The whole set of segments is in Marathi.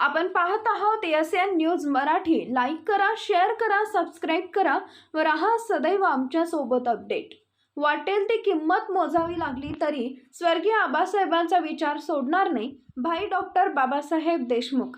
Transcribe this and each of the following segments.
आपण पाहत आहोत S N news Marathi. Like करा शेअर करा सबस्क्राईब करा व राहा सदैव आमच्यासोबत अपडेट वाटेल ती किंमत मोजावी लागली तरी स्वर्गीय आबासाहेबांचा विचार सोडणार नाही भाई डॉक्टर बाबासाहेब देशमुख.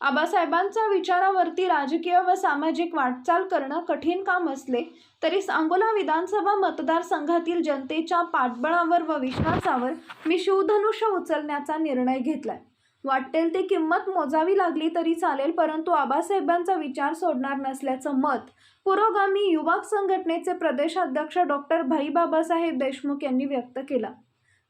आबासाहेबांचा विचारावरती राजकीय व सामाजिक वाटचाल करणं कठीण काम असले तरी सांगोला विधानसभा मतदारसंघातील जनतेच्या पाठबळावर व विश्वासावर मी शिवधनुष्य उचलण्याचा निर्णय घेतलाय. वाटेल ती किंमत मोजावी लागली तरी चालेल परंतु आबासाहेबांचा विचार सोडणार नसल्याचं मत पुरोगामी युवक संघटनेचे प्रदेशाध्यक्ष डॉक्टर भाई बाबासाहेब देशमुख यांनी व्यक्त केलं.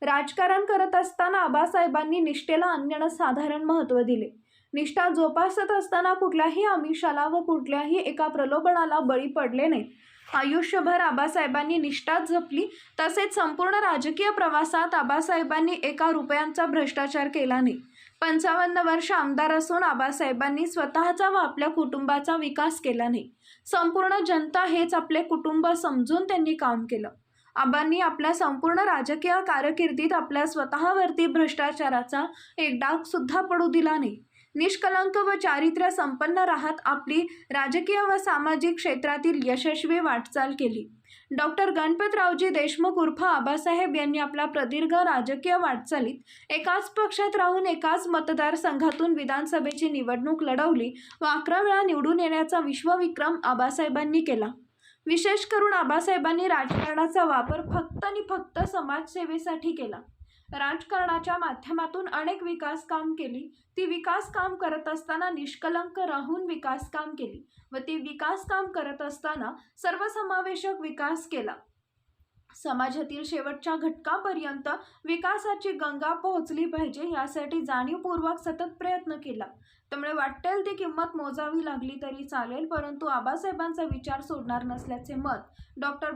राजकारण करत असताना आबासाहेबांनी निष्ठेला अन्यसाधारण महत्त्व दिले. निष्ठा जोपासत असताना कुठल्याही आमिषाला व कुठल्याही एका प्रलोभनाला बळी पडले नाही आयुष्यभर आबासाहेबांनी निष्ठा जपली तसेच संपूर्ण राजकीय प्रवासात आबासाहेबांनी एका रुपयांचा भ्रष्टाचार केला नाही. पंचावन्न वर्ष आमदार असून आबासाहेबांनी स्वतःचा व आपल्या कुटुंबाचा विकास केला नाही. संपूर्ण जनता हेच आपले कुटुंब समजून त्यांनी काम केलं. आबांनी आपल्या संपूर्ण राजकीय कारकिर्दीत आपल्या स्वतःवरती भ्रष्टाचाराचा एक डाग सुद्धा पडू दिला नाही. निष्कलंक व चारित्र्य संपन्न राहत आपली राजकीय व सामाजिक क्षेत्रातील यशस्वी वाटचाल केली. डॉक्टर गणपतरावजी देशमुख उर्फ आबासाहेब यांनी आपला प्रदीर्घ राजकीय वाटचालीत एकाच पक्षात राहून एकाच मतदारसंघातून विधानसभेची निवडणूक लढवली व अकरा वेळा निवडून येण्याचा विश्वविक्रम आबासाहेबांनी केला. विशेष करून आबासाहेबांनी राजकारणाचा वापर फक्त आणि फक्त समाजसेवेसाठी केला. राजकारणाच्या माध्यमातून अनेक विकास काम केली. ती विकास काम करत असताना निष्कलंक राहून विकास काम केली व ती विकास काम करत असताना सर्वसमावेशक विकास केला. समाजातील शेवटच्या घटकापर्यंत विकासाची गंगा पोहोचली पाहिजे यासाठी जाणीवपूर्वक सतत प्रयत्न केला. त्यामुळे वाटेल ती किंमत मोजावी लागली तरी चालेल परंतु आबासाहेबांचा विचार सोडणार नसल्याचे मत डॉक्टर